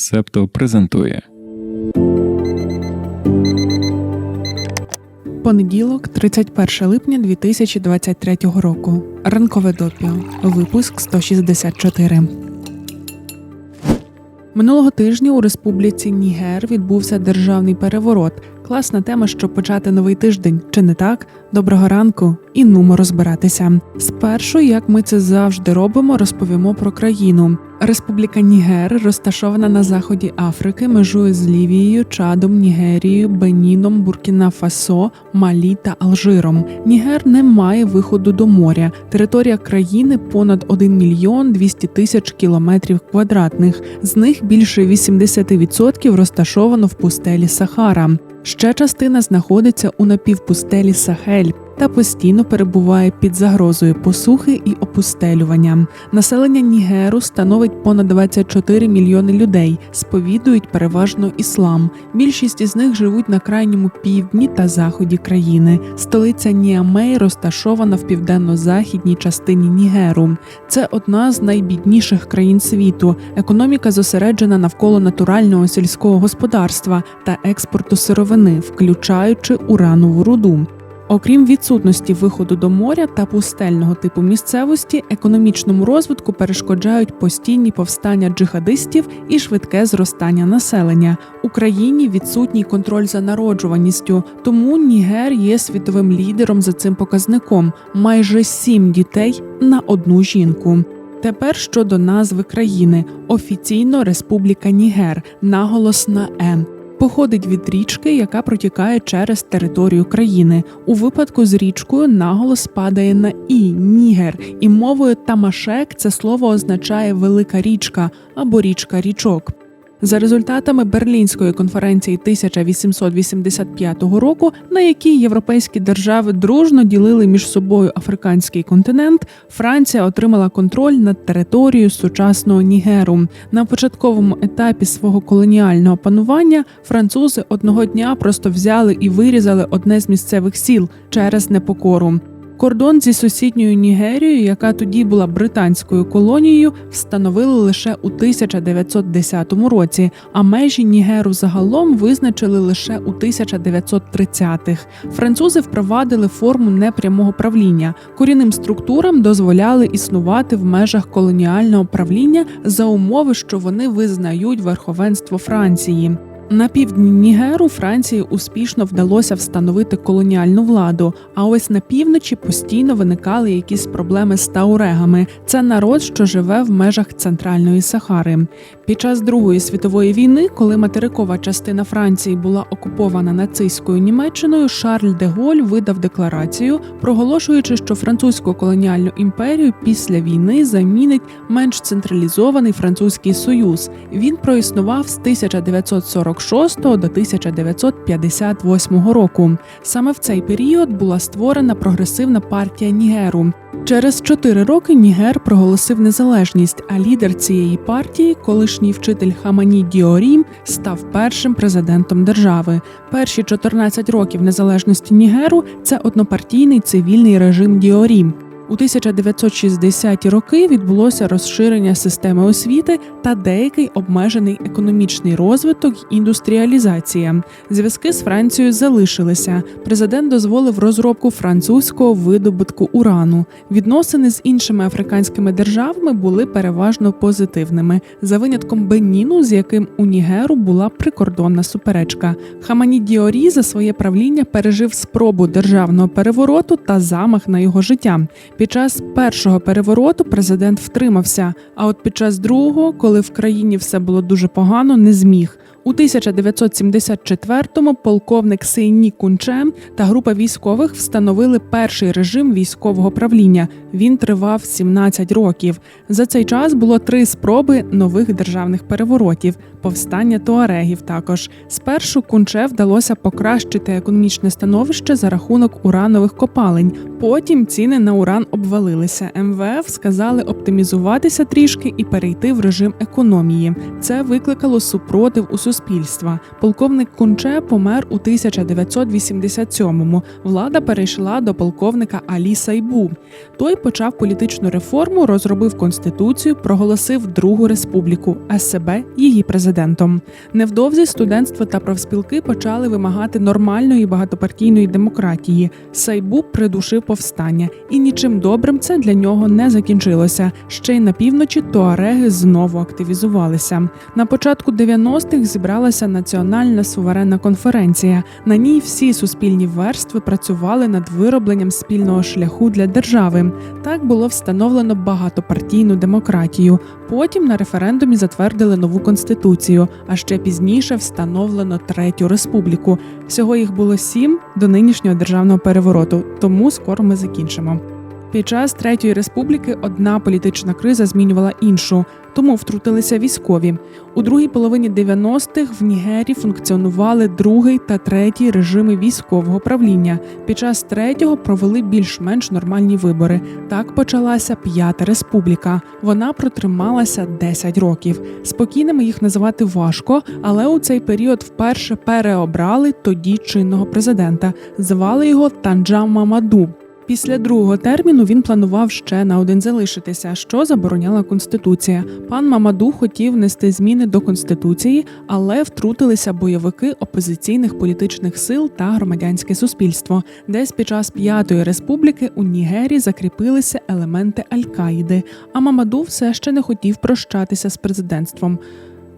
Септо презентує Понеділок, 31 липня 2023 року. Ранкове допіо. Випуск 164. Минулого тижня у республіці Нігер відбувся державний переворот. Класна тема, щоб почати новий тиждень. Чи не так? Доброго ранку і нумо розбиратися. Спершу, як ми це завжди робимо, розповімо про країну. Республіка Нігер розташована на заході Африки, межує з Лівією, Чадом, Нігерією, Беніном, Буркіна Фасо, Малі та Алжиром. Нігер не має виходу до моря. Територія країни понад 1 мільйон 200 тисяч кілометрів квадратних. З них більше 80% розташовано в пустелі Сахара. Ще частина знаходиться у напівпустелі Сахель та постійно перебуває під загрозою посухи і опустелювання. Населення Нігеру становить понад 24 мільйони людей, сповідують переважно іслам. Більшість із них живуть на крайньому півдні та заході країни. Столиця Ніамей розташована в південно-західній частині Нігеру. Це одна з найбідніших країн світу. Економіка зосереджена навколо натурального сільського господарства та експорту сировини, включаючи уранову руду. Окрім відсутності виходу до моря та пустельного типу місцевості, економічному розвитку перешкоджають постійні повстання джихадистів і швидке зростання населення. У країні відсутній контроль за народжуваністю, тому Нігер є світовим лідером за цим показником майже сім дітей на одну жінку. Тепер щодо назви країни офіційно Республіка Нігер, наголос на Н. Походить від річки, яка протікає через територію країни. У випадку з річкою наголос падає на і нігер, і мовою тамашек це слово означає велика річка або річка річок. За результатами Берлінської конференції 1885 року, на якій європейські держави дружно ділили між собою африканський континент, Франція отримала контроль над територією сучасного Нігеру. На початковому етапі свого колоніального панування французи одного дня просто взяли і вирізали одне з місцевих сіл через непокору. Кордон зі сусідньою Нігерією, яка тоді була британською колонією, встановили лише у 1910 році, а межі Нігеру загалом визначили лише у 1930-х. Французи впровадили форму непрямого правління. Корінним структурам дозволяли існувати в межах колоніального правління за умови, що вони визнають верховенство Франції. На півдні Нігеру Франції успішно вдалося встановити колоніальну владу. А ось на півночі постійно виникали якісь проблеми з таурегами. Це народ, що живе в межах центральної Сахари. Під час Другої світової війни, коли материкова частина Франції була окупована нацистською Німеччиною, Шарль де Голь видав декларацію, проголошуючи, що французьку колоніальну імперію після війни замінить менш централізований французький союз. Він проіснував з 1940 1946 до 1958 року. Саме в цей період була створена прогресивна партія Нігеру. Через чотири роки Нігер проголосив незалежність, а лідер цієї партії, колишній вчитель Хамані Діорім, став першим президентом держави. Перші 14 років незалежності Нігеру це однопартійний цивільний режим Діорім. У 1960-ті роки відбулося розширення системи освіти та деякий обмежений економічний розвиток і індустріалізація. Зв'язки з Францією залишилися. Президент дозволив розробку французького видобутку урану. Відносини з іншими африканськими державами були переважно позитивними, за винятком Беніну, з яким у Нігеру була прикордонна суперечка. Хамані Діорі за своє правління пережив спробу державного перевороту та замах на його життя. Під час першого перевороту президент втримався. А от під час другого, коли в країні все було дуже погано, не зміг. У 1974-му полковник Сейні Кунчем та група військових встановили перший режим військового правління. Він тривав 17 років. За цей час було три спроби нових державних переворотів, повстання туарегів. Також спершу Кунче вдалося покращити економічне становище за рахунок уранових копалень. Потім ціни на уран обвалилися. МВФ сказали оптимізуватися трішки і перейти в режим економії. Це викликало супротив у суспільства. Полковник Кунче помер у 1987-му. Влада перейшла до полковника Алі Сайбу. Той почав політичну реформу, розробив конституцію, проголосив Другу республіку, а себе її президентом. Невдовзі студентство та профспілки почали вимагати нормальної багатопартійної демократії. Сайбу придушив повстання, і нічим добрим це для нього не закінчилося. Ще й на півночі туареги знову активізувалися. На початку 90-х зібралася національна суверенна конференція. На ній всі суспільні верстви працювали над виробленням спільного шляху для держави. Так було встановлено багатопартійну демократію. Потім на референдумі затвердили нову конституцію, а ще пізніше встановлено третю республіку. Всього їх було сім до нинішнього державного перевороту, тому скоро ми закінчимо. Під час третьої республіки одна політична криза змінювала іншу, тому втрутилися військові. У другій половині 90-х в Нігері функціонували другий та третій режими військового правління. Під час третього провели більш-менш нормальні вибори. Так почалася п'ята республіка. Вона протрималася 10 років. Спокійними їх називати важко, але у цей період вперше переобрали тоді чинного президента. Звали його Танджам Мамаду. Після другого терміну він планував ще на один залишитися, що забороняла конституція. Пан Мамаду хотів внести зміни до конституції, але втрутилися бойовики опозиційних політичних сил та громадянське суспільство. Десь під час п'ятої республіки у Нігері закріпилися елементи Аль-Каїди. А Мамаду все ще не хотів прощатися з президентством.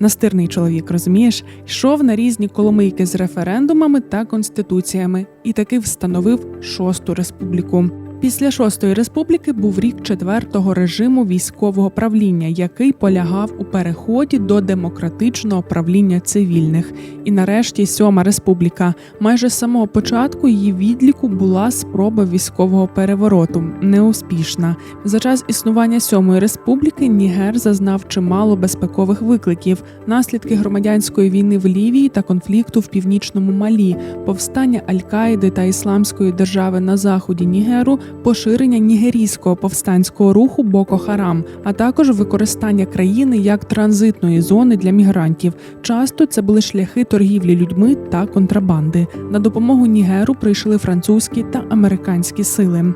Настирний чоловік, розумієш, йшов на різні коломийки з референдумами та конституціями і таки встановив шосту республіку. Після шостої республіки був рік четвертого режиму військового правління, який полягав у переході до демократичного правління цивільних. І нарешті сьома республіка. Майже з самого початку її відліку була спроба військового перевороту, неуспішна. За час існування сьомої республіки Нігер зазнав чимало безпекових викликів, наслідки громадянської війни в Лівії та конфлікту в північному Малі, повстання Аль-Каїди та Ісламської держави на заході Нігеру поширення нігерійського повстанського руху Боко Харам, а також використання країни як транзитної зони для мігрантів. Часто це були шляхи торгівлі людьми та контрабанди. На допомогу Нігеру прийшли французькі та американські сили.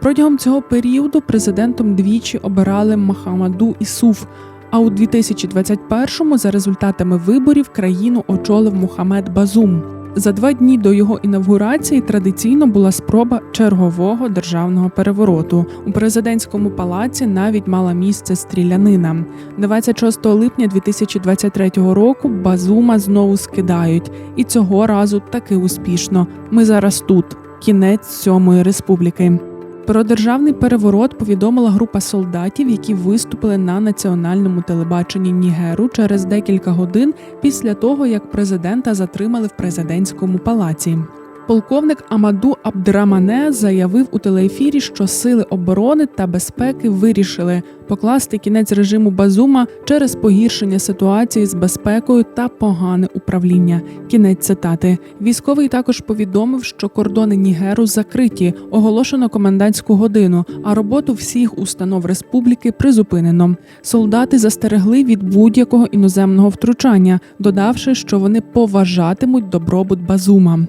Протягом цього періоду президентом двічі обирали Махамаду Ісуф. А у 2021-му за результатами виборів країну очолив Мухаммед Базум. За два дні до його інавгурації традиційно була спроба чергового державного перевороту. У президентському палаці навіть мала місце стрілянина. 26 липня 2023 року Базума знову скидають, і цього разу таки успішно. Ми зараз тут. Кінець сьомої республіки. Про державний переворот повідомила група солдатів, які виступили на національному телебаченні Нігеру через декілька годин після того, як президента затримали в президентському палаці. Полковник Амаду Абдрамане заявив у телеефірі, що сили оборони та безпеки вирішили покласти кінець режиму Базума через погіршення ситуації з безпекою та погане управління. Кінець цитати. Військовий також повідомив, що кордони Нігеру закриті, оголошено комендантську годину, а роботу всіх установ республіки призупинено. Солдати застерегли від будь-якого іноземного втручання, додавши, що вони поважатимуть добробут Базума.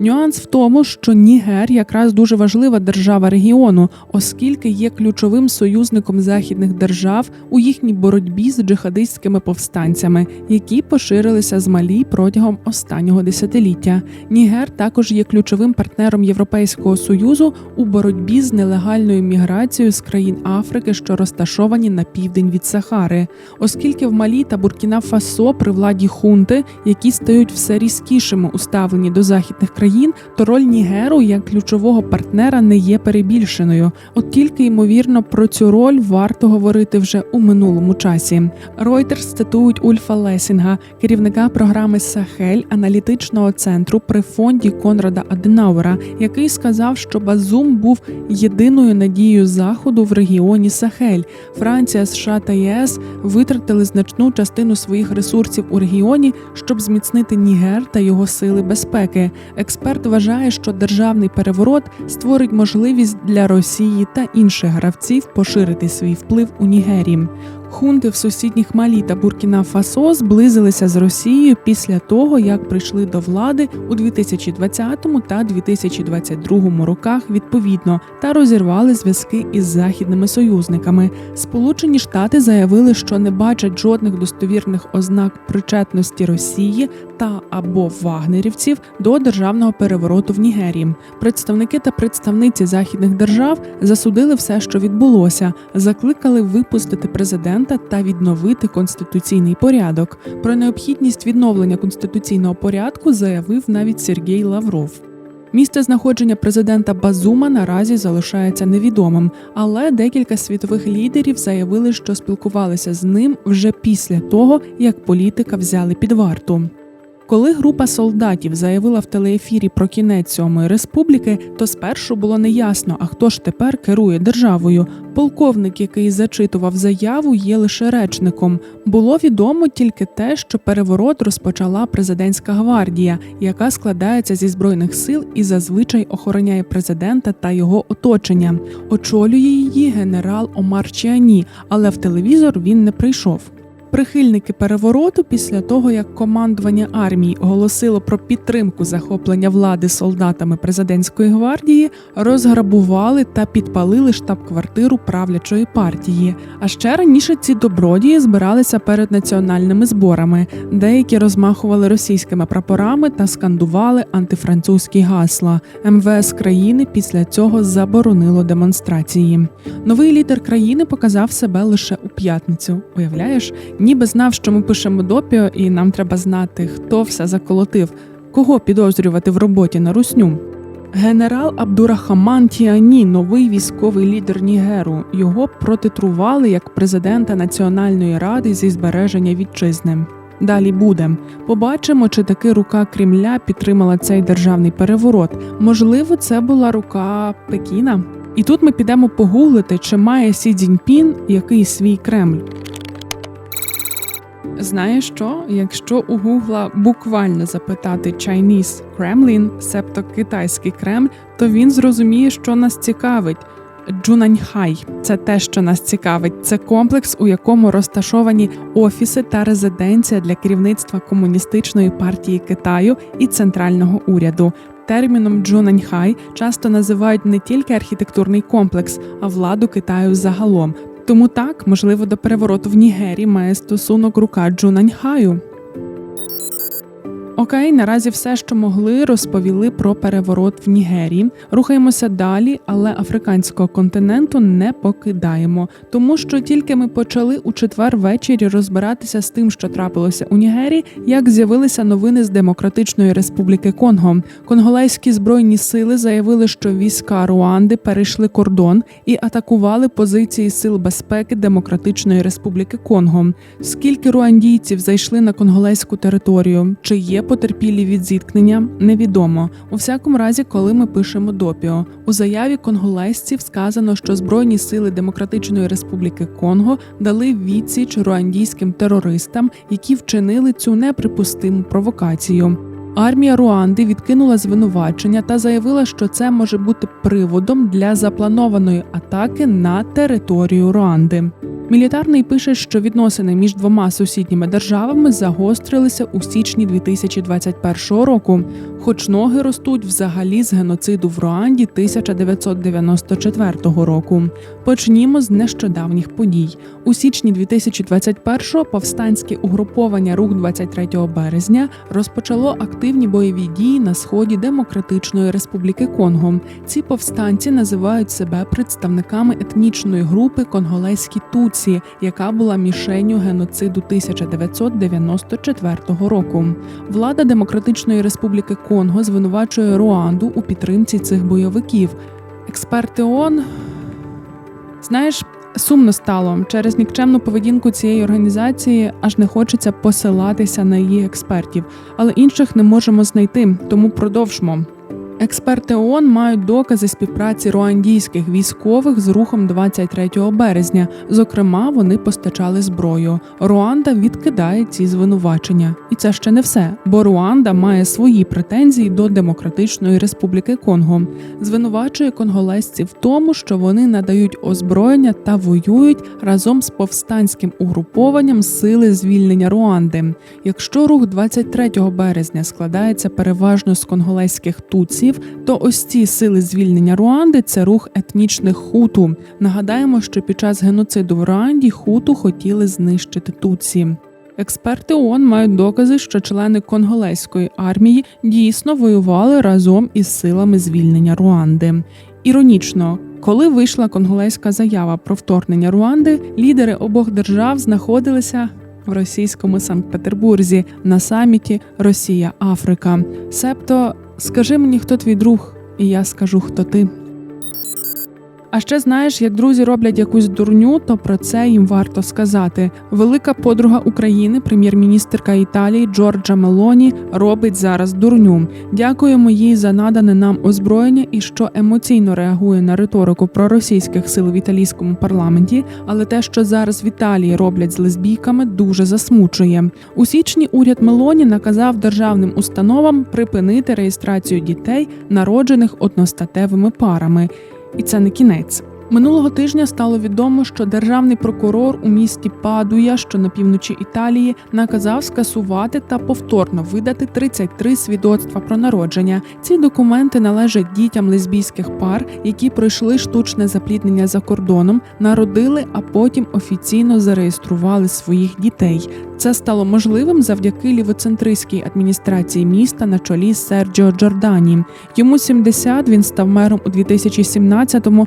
Нюанс в тому, що Нігер якраз дуже важлива держава регіону, оскільки є ключовим союзником західних держав у їхній боротьбі з джихадистськими повстанцями, які поширилися з Малі протягом останнього десятиліття. Нігер також є ключовим партнером Європейського союзу у боротьбі з нелегальною міграцією з країн Африки, що розташовані на південь від Сахари, оскільки в Малі та Буркіна Фасо при владі хунти, які стають все різкішими у ставленні до західних країн країн, то роль Нігеру як ключового партнера не є перебільшеною. От тільки ймовірно про цю роль варто говорити вже у минулому часі. Reuters цитують Ульфа Лесінга, керівника програми Сахель аналітичного центру при фонді Конрада Аденауера, який сказав, що Базум був єдиною надією заходу в регіоні Сахель. Франція, США та ЄС витратили значну частину своїх ресурсів у регіоні, щоб зміцнити Нігер та його сили безпеки. Експерт вважає, що державний переворот створить можливість для Росії та інших гравців поширити свій вплив у Нігерії. Хунти в сусідніх Малі та Буркіна Фасо зблизилися з Росією після того, як прийшли до влади у 2020 та 2022 роках відповідно та розірвали зв'язки із західними союзниками. Сполучені Штати заявили, що не бачать жодних достовірних ознак причетності Росії та або вагнерівців до державного перевороту в Нігерії. Представники та представниці західних держав засудили все, що відбулося, закликали випустити президента та відновити конституційний порядок. Про необхідність відновлення конституційного порядку заявив навіть Сергій Лавров. Місце знаходження президента Базума наразі залишається невідомим, але декілька світових лідерів заявили, що спілкувалися з ним вже після того, як політика взяли під варту. Коли група солдатів заявила в телеефірі про кінець сьомої республіки, то спершу було неясно, а хто ж тепер керує державою. Полковник, який зачитував заяву, є лише речником. Було відомо тільки те, що переворот розпочала президентська гвардія, яка складається зі збройних сил і зазвичай охороняє президента та його оточення. Очолює її генерал Омар Чіані, але в телевізор він не прийшов. Прихильники перевороту після того, як командування армії оголосило про підтримку захоплення влади солдатами президентської гвардії, розграбували та підпалили штаб-квартиру правлячої партії. А ще раніше ці добродії збиралися перед національними зборами. Деякі розмахували російськими прапорами та скандували антифранцузькі гасла. МВС країни після цього заборонило демонстрації. Новий лідер країни показав себе лише у п'ятницю. Уявляєш? Ніби знав, що ми пишемо допіо, і нам треба знати, хто все заколотив, кого підозрювати в роботі на русню. Генерал Абдурахаман Тіані, новий військовий лідер Нігеру. Його протитрували як президента Національної ради зі збереження вітчизни. Далі буде. Побачимо, чи таки рука Кремля підтримала цей державний переворот. Можливо, це була рука Пекіна. І тут ми підемо погуглити, чи має Сі Цзіньпін який свій Кремль. Знаєш що? Якщо у Гугла буквально запитати Chinese Kremlin, себто китайський Кремль, то він зрозуміє, що нас цікавить. Джунаньхай це те, що нас цікавить. Це комплекс, у якому розташовані офіси та резиденція для керівництва комуністичної партії Китаю і центрального уряду. Терміном Джунаньхай часто називають не тільки архітектурний комплекс, а владу Китаю загалом. Тому так, можливо, до перевороту в Нігері має стосунок рука Джунаньхаю. Окей, наразі все, що могли, розповіли про переворот в Нігерії. Рухаємося далі, але африканського континенту не покидаємо, тому що тільки ми почали у четвер ввечері розбиратися з тим, що трапилося у Нігерії, як з'явилися новини з Демократичної Республіки Конго. Конголезькі збройні сили заявили, що війська Руанди перейшли кордон і атакували позиції сил безпеки Демократичної Республіки Конго. Скільки руандійців зайшли на конголезьку територію? Чи є потерпілі від зіткнення, невідомо. У всякому разі, коли ми пишемо допіо. У заяві конголезців сказано, що Збройні сили Демократичної Республіки Конго дали відсіч руандійським терористам, які вчинили цю неприпустиму провокацію. Армія Руанди відкинула звинувачення та заявила, що це може бути приводом для запланованої атаки на територію Руанди. Мілітарний пише, що відносини між двома сусідніми державами загострилися у січні 2021 року, хоч ноги ростуть взагалі з геноциду в Руанді 1994 року. Почнімо з нещодавніх подій. У січні 2021-го повстанське угруповання Рух 23 березня розпочало активні бойові дії на сході Демократичної Республіки Конго. Ці повстанці називають себе представниками етнічної групи конголезькі Туці, яка була мішенню геноциду 1994 року. Влада Демократичної Республіки Конго звинувачує Руанду у підтримці цих бойовиків. Експерти ООН Знаєш, сумно стало через нікчемну поведінку цієї організації, аж не хочеться посилатися на її експертів, але інших не можемо знайти, тому продовжмо. Експерти ООН мають докази співпраці руандійських військових з рухом 23 березня. Зокрема, вони постачали зброю. Руанда відкидає ці звинувачення, і це ще не все, бо Руанда має свої претензії до Демократичної Республіки Конго. Звинувачує конголезців в тому, що вони надають озброєння та воюють разом з повстанським угрупованням Сили звільнення Руанди. Якщо рух 23 березня складається переважно з конголезьких туців, то ось ці сили звільнення Руанди це рух етнічних хуту. Нагадаємо, що під час геноциду в Руанді хуту хотіли знищити туці. Експерти ООН мають докази, що члени конголезької армії дійсно воювали разом із силами звільнення Руанди. Іронічно, коли вийшла конголезька заява про вторгнення Руанди, лідери обох держав знаходилися в російському Санкт-Петербурзі на саміті Росія Африка. Себто, скажи мені, хто твій друг, і я скажу, хто ти. А ще знаєш, як друзі роблять якусь дурню, то про це їм варто сказати. Велика подруга України, прем'єр-міністерка Італії Джорджа Мелоні, робить зараз дурню. Дякуємо їй за надане нам озброєння і що емоційно реагує на риторику проросійських сил в італійському парламенті. Але те, що зараз в Італії роблять з лесбійками, дуже засмучує. У січні уряд Мелоні наказав державним установам припинити реєстрацію дітей, народжених одностатевими парами. І це не кінець. Минулого тижня стало відомо, що державний прокурор у місті Падуя, що на півночі Італії, наказав скасувати та повторно видати 33 свідоцтва про народження. Ці документи належать дітям лесбійських пар, які пройшли штучне запліднення за кордоном, народили, а потім офіційно зареєстрували своїх дітей. Це стало можливим завдяки лівоцентристській адміністрації міста на чолі з Серджіо Джордані. Йому 70, він став мером у 2017-му,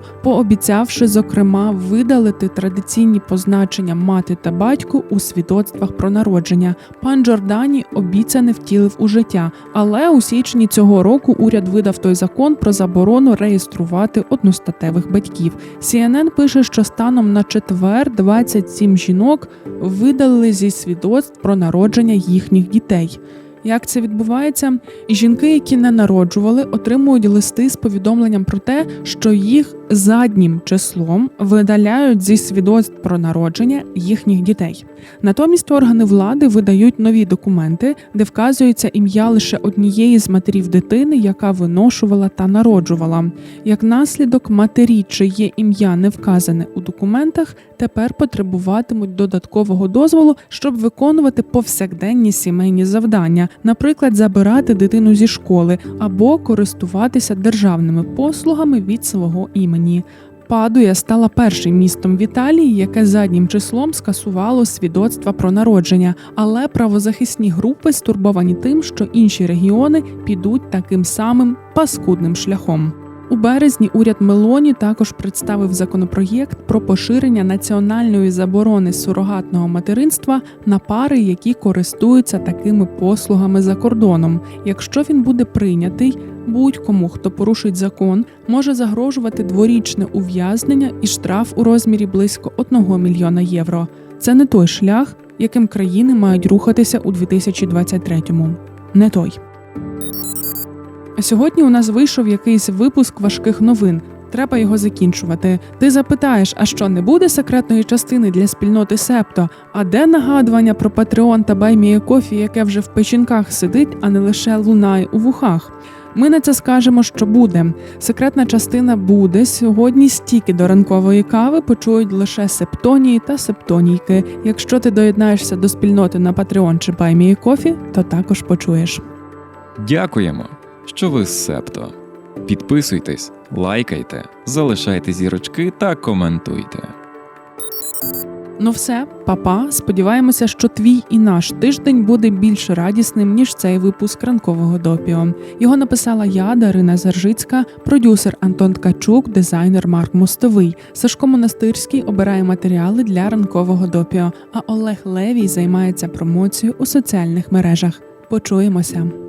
пообіцявши, зокрема, видалити традиційні позначення мати та батьку у свідоцтвах про народження. Пан Джордані обіцяне втілив у життя, але у січні цього року уряд видав той закон про заборону реєструвати одностатевих батьків. CNN пише, що станом на четвер 27 жінок видалили зі свідоцтв про народження їхніх дітей. Як це відбувається? Жінки, які не народжували, отримують листи з повідомленням про те, що їх заднім числом видаляють зі свідоцтв про народження їхніх дітей. Натомість органи влади видають нові документи, де вказується ім'я лише однієї з матерів дитини, яка виношувала та народжувала. Як наслідок, матері, чиє ім'я не вказане у документах, тепер потребуватимуть додаткового дозволу, щоб виконувати повсякденні сімейні завдання, наприклад, забирати дитину зі школи або користуватися державними послугами від свого імені. Падуя стала першим містом в Італії, яке заднім числом скасувало свідоцтва про народження, але правозахисні групи стурбовані тим, що інші регіони підуть таким самим паскудним шляхом. У березні уряд Мелоні також представив законопроєкт про поширення національної заборони сурогатного материнства на пари, які користуються такими послугами за кордоном. Якщо він буде прийнятий, будь-кому, хто порушить закон, може загрожувати дворічне ув'язнення і штраф у розмірі близько 1 мільйона євро. Це не той шлях, яким країни мають рухатися у 2023-му. Не той. Сьогодні у нас вийшов якийсь випуск важких новин. Треба його закінчувати. Ти запитаєш, а що не буде секретної частини для спільноти Септо? А де нагадування про Патреон та Байміє Кофі, яке вже в печінках сидить, а не лише лунає у вухах? Ми на це скажемо, що буде. Секретна частина буде. Сьогодні стільки до ранкової кави почують лише септонії та септонійки. Якщо ти доєднаєшся до спільноти на Patreon чи Байміє Кофі, то також почуєш. Дякуємо, що ви Септо. Підписуйтесь, лайкайте, залишайте зірочки та коментуйте. Ну все, папа. Сподіваємося, що твій і наш тиждень буде більш радісним ніж цей випуск ранкового допіо. Його написала я, Дарина Заржицька, продюсер Антон Ткачук, дизайнер Марк Мостовий. Сашко Монастирський обирає матеріали для ранкового допіо. А Олег Левій займається промоцією у соціальних мережах. Почуємося.